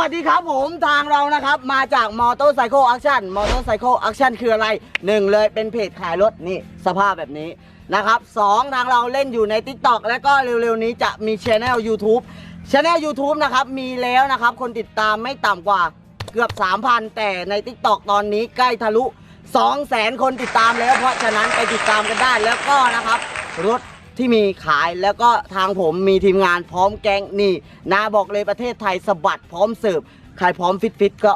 วัสดีครับผมทางเรานะครับมาจากมอเตอร์ไซ e ์ a c t ชั่นมอเตอร์ไซ e ์ a c t ชั่นคืออะไรหนึ่งเลยเป็นเพจขายรถนี่สภาพแบบนี้นะครับสองทางเราเล่นอยู่ใน TikTok และก็เร็วๆนี้จะมีช anel YouTube ช anel YouTube นะครับมีแล้วนะครับ คนติดตามไม่ต่ำกว่าเกือบ 3,000 แต่ใน TikTok ตอนนี้ใกล้ทะลุ 200,000 คนติดตามแล้วเพราะฉะนั้นไปติดตามกันได้แล้วก็นะครับรถ ที่มีขายแล้วก็ทางผมมีทีมงานพร้อมแกงนี่นาบอกเลยประเทศไทยสะบัดพร้อมเสิร์ฟใครพร้อมฟิตฟิตก็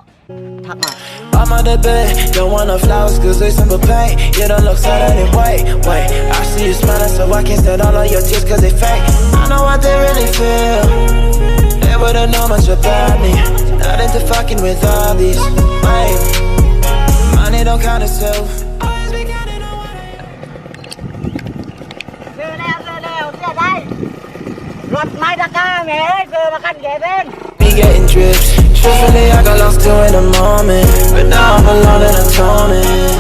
ทักมา I'm on the bed, don't want no flowers cause they simple pain You don't look sad anyway, wait I see you smiling so I can't stand all of your tears cause they fake I know what they really feel They wouldn't know much about me Not into fucking with all these, wait Money don't count itself รถไม้ตะกร้าแหม่ซื้อมาคันแก่เป็น me getting drips Truthfully, I got lost too in a moment But now I'm alone and atoning